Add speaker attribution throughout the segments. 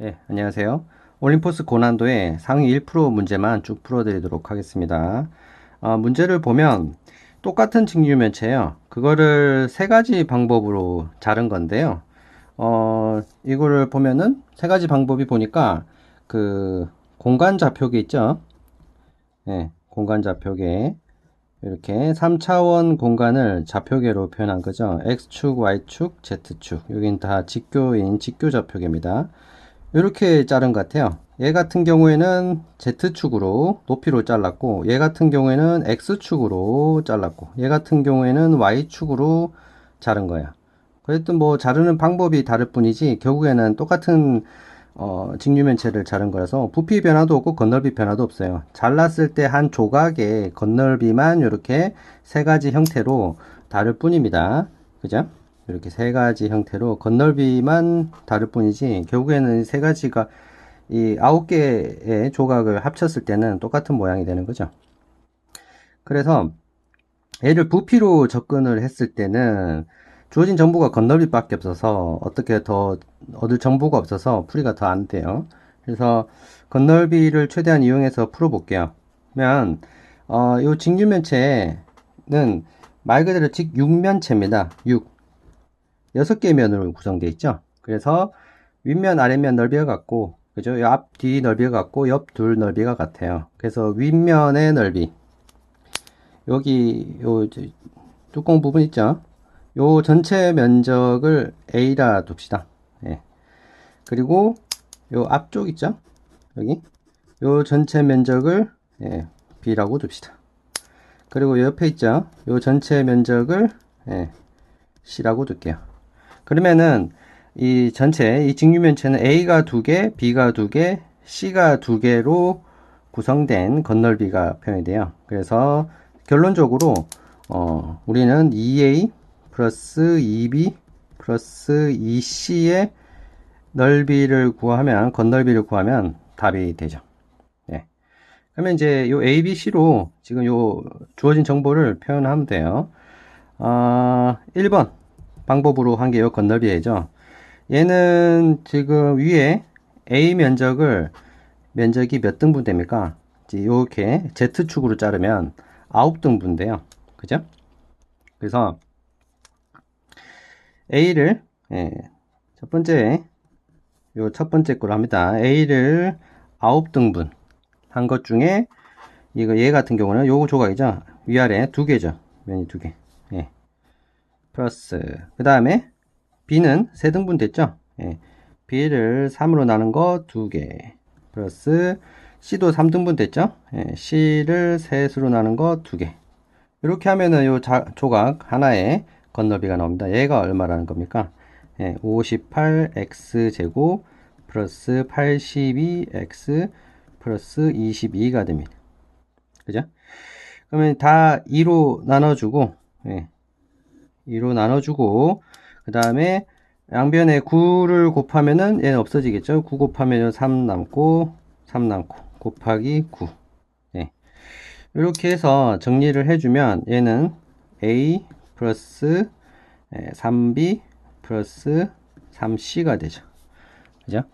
Speaker 1: 네, 안녕하세요. 올림포스 고난도의 상위 1% 문제만 쭉 풀어드리도록 하겠습니다. 어, 문제를 보면 똑같은 직류면체예요. 그거를 세 가지 방법으로 자른 건데요. 어, 이거를 보면은 세 가지 방법이 보니까 그 공간 좌표계 있죠? 네, 공간 좌표계 이렇게 3차원 공간을 좌표계로 표현한 거죠. X축, Y축, Z축. 여긴 다 직교인 직교 좌표계입니다. 이렇게 자른 것 같아요. 얘 같은 경우에는 Z축으로 높이로 잘랐고 얘 같은 경우에는 X축으로 잘랐고 얘 같은 경우에는 Y축으로 자른 거야. 그랬든 뭐 자르는 방법이 다를 뿐이지 결국에는 똑같은 어, 직류면체를 자른 거라서 부피 변화도 없고 건널비 변화도 없어요. 잘랐을 때 한 조각의 건널비만 이렇게 세 가지 형태로 다를 뿐입니다. 그죠? 이렇게 세 가지 형태로 건널비만 다를 뿐이지 결국에는 세 가지가 이 아홉 개의 조각을 합쳤을 때는 똑같은 모양이 되는 거죠. 그래서 얘를 부피로 접근을 했을 때는 주어진 정보가 건널비밖에 없어서 어떻게 더 얻을 정보가 없어서 풀이가 더 안 돼요. 그래서 건널비를 최대한 이용해서 풀어볼게요. 그러면 어, 이 직류면체는 말 그대로 직육면체입니다. 6. 6개의 면으로 구성되어 있죠. 그래서 윗면, 아랫면 넓이가 같고, 그죠? 앞, 뒤 넓이가 같고, 옆 둘 넓이가 같아요. 그래서 윗면의 넓이. 여기, 요, 뚜껑 부분 있죠? 요 전체 면적을 A라 둡시다. 예. 그리고 요 앞쪽 있죠? 여기. 요 전체 면적을 예, B라고 둡시다. 그리고 옆에 있죠? 요 전체 면적을 예, C라고 둘게요. 그러면은 이 전체 이 직류면체는 A가 두 개, B가 두 개, C가 두 개로 구성된 건널비가 표현이 돼요. 그래서 결론적으로 어, 우리는 2A 플러스 2B 플러스 2C의 넓이를 구하면 건널비를 구하면 답이 되죠. 네. 그러면 이제 요 A, B, C로 지금 요 주어진 정보를 표현하면 돼요. 어, 1번 방법으로 한게요 건널비죠. 얘는 지금 위에 A 면적을 면적이 몇 등분 됩니까? 이렇게 Z축으로 자르면 9등분 돼요. 그죠? 그래서 A를 예, 첫 번째 요 첫 번째 걸로 합니다. A를 9등분 한 것 중에 이거 얘 같은 경우는 요 조각이죠. 위아래 두 개죠. 면이 두 개. 예. 플러스 그 다음에 B는 세 등분 됐죠. 예. B를 3으로 나눈 거 두 개. 플러스 C도 3등분 됐죠. 예. C를 셋으로 나눈 거 두 개. 이렇게 하면은 요 자, 조각 하나에 건너비가 나옵니다. 얘가 얼마라는 겁니까? 예, 58x제곱 플러스 82x 플러스 22가 됩니다. 그죠? 그러면 다 2로 나눠주고, 예, 2로 나눠주고, 그 다음에 양변에 9를 곱하면은 얘는 없어지겠죠? 9 곱하면 3 남고, 3 남고, 곱하기 9. 예. 이렇게 해서 정리를 해주면 얘는 a 플러스 3b 플러스 3c가 되죠. 그죠?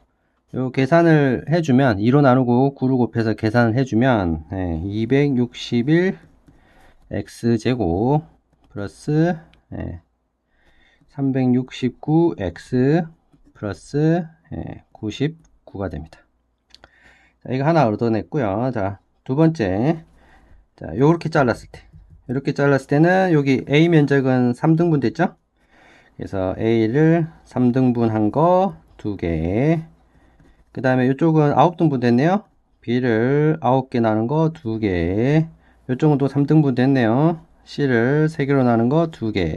Speaker 1: 요 계산을 해주면 2로 나누고 9로 곱해서 계산을 해주면 261 x제곱 플러스 369x 플러스 99가 됩니다. 자, 이거 하나 얻어냈고요. 자, 두 번째. 자, 요렇게 잘랐을 때. 이렇게 잘랐을 때는 여기 A 면적은 3등분 됐죠? 그래서 A를 3등분 한 거 두 개. 그 다음에 이쪽은 9등분 됐네요. B를 9개 나는 거두 개. 이쪽은 또 3등분 됐네요. C를 3개로 나는 거두 개.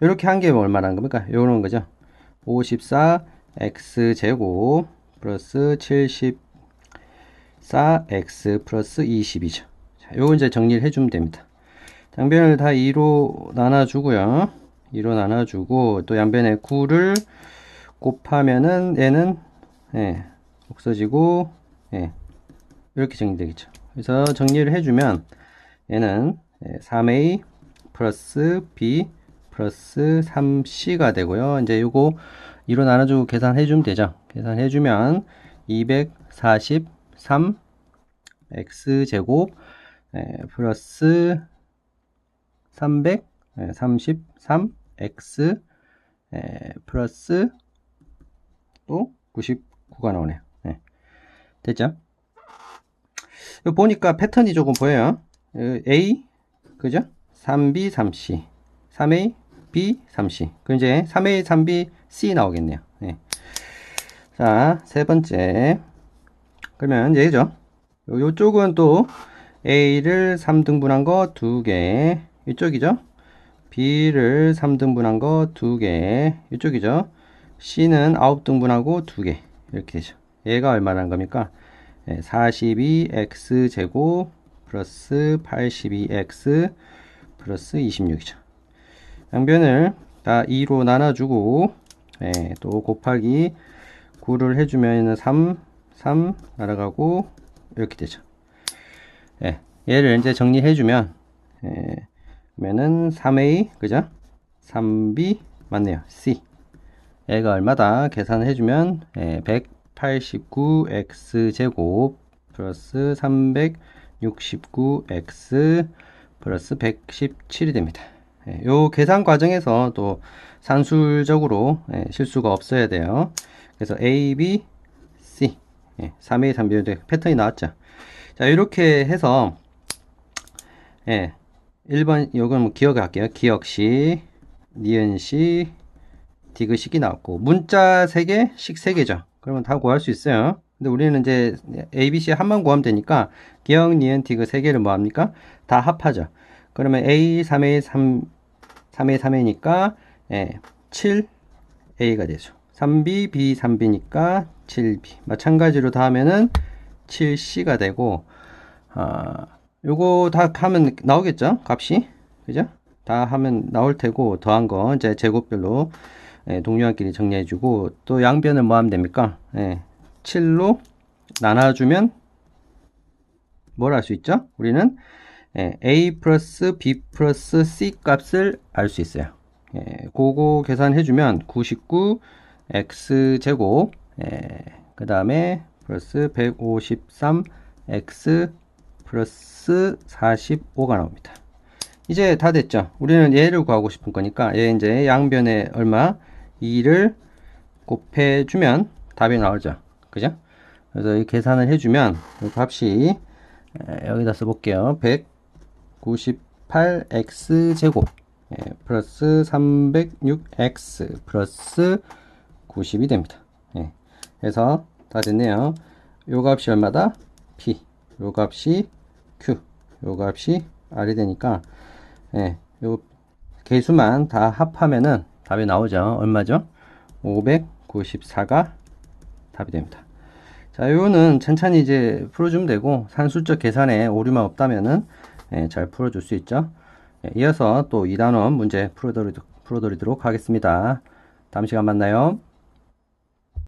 Speaker 1: 이렇게 한 개면 얼마나 겁니까? 요런 거죠. 54 X제곱 플러스 74 X 플러스 22죠. 자, 요거 이제 정리를 해주면 됩니다. 양변을 다 2로 나눠주고요. 2로 나눠주고 또 양변에 9를 곱하면은 얘는 예, 없어지고 예, 이렇게 정리되겠죠. 그래서 정리를 해주면 얘는 3a 플러스 b 플러스 3c가 되고요. 이제 요거 2로 나눠주고 계산해 주면 되죠. 계산해 주면 243 x제곱 에, 플러스 333 x 에, 플러스 또 99가 나오네요. 네. 됐죠? 보니까 패턴이 조금 보여요. 어, A, 그죠? 3B, 3C. 3A, B, 3C. 그 이제 3A, 3B, C 나오겠네요. 네. 자, 세 번째. 그러면 얘죠. 요, 요쪽은 또 A를 3등분한 거 2개. 이쪽이죠. B를 3등분한 거 2개. 이쪽이죠. C는 9등분하고 2개. 이렇게 되죠. 얘가 얼마라는 겁니까? 42x제곱 플러스 82x 플러스 26이죠. 양변을 다 2로 나눠주고 예, 또 곱하기 9를 해주면 3, 3 날아가고 이렇게 되죠. 예, 얘를 이제 정리해주면 예, 그러면은 3a 그죠? 3b 맞네요. c 얘가 얼마다 계산해주면 예, 189x 제곱 플러스 369x 플러스 117이 됩니다. 예, 요 계산 과정에서 또 산술적으로 예, 실수가 없어야 돼요. 그래서 A, B, C 예, 3A, 3B 패턴이 나왔죠. 자 이렇게 해서 예, 1번 요건 기억할게요. 기억시, 니은시, 디귿식이 나왔고 문자 3개, 식 3개죠. 그러면 다 구할 수 있어요. 근데 우리는 이제 A, B, C 한만 구하면 되니까 기억, 니은, 디귿 3개를 뭐 합니까? 다 합하죠. 그러면 A 3A 3 3A 3A니까 예, 7A가 되죠. 3B B 3B니까 7B. 마찬가지로 다 하면은 7C가 되고 아, 요거 다 하면 나오겠죠? 값이. 그죠? 다 하면 나올 테고 더한 거 이제 제곱별로 예, 동료한끼리 정리해 주고 또 양변을 뭐 하면 됩니까? 예, 7로 나눠주면 뭘할수 있죠? 우리는 예, A 플러스 B 플러스 C 값을 알 수 있어요. 예, 그거 계산해주면 99 X 제곱 예, 그 다음에 플러스 153 X 플러스 45가 나옵니다. 이제 다 됐죠. 우리는 얘를 구하고 싶은 거니까 얘 이제 양변에 얼마 2를 곱해주면 답이 나오죠. 그죠? 그래서 이 계산을 해주면 이 값이 에, 여기다 써볼게요. 198x 제곱 예, 플러스 306x 플러스 90이 됩니다. 예, 그래서 다 됐네요. 요 값이 얼마다? p 요 값이 q 요 값이 r이 되니까 예, 요 개수만 다 합하면은 답이 나오죠. 얼마죠? 594가 답이 됩니다. 자, 요거는 천천히 이제 풀어주면 되고, 산술적 계산에 오류만 없다면은, 예, 잘 풀어줄 수 있죠. 예, 이어서 또 2단원 문제 풀어드리도록, 풀어드리도록 하겠습니다. 다음 시간 만나요.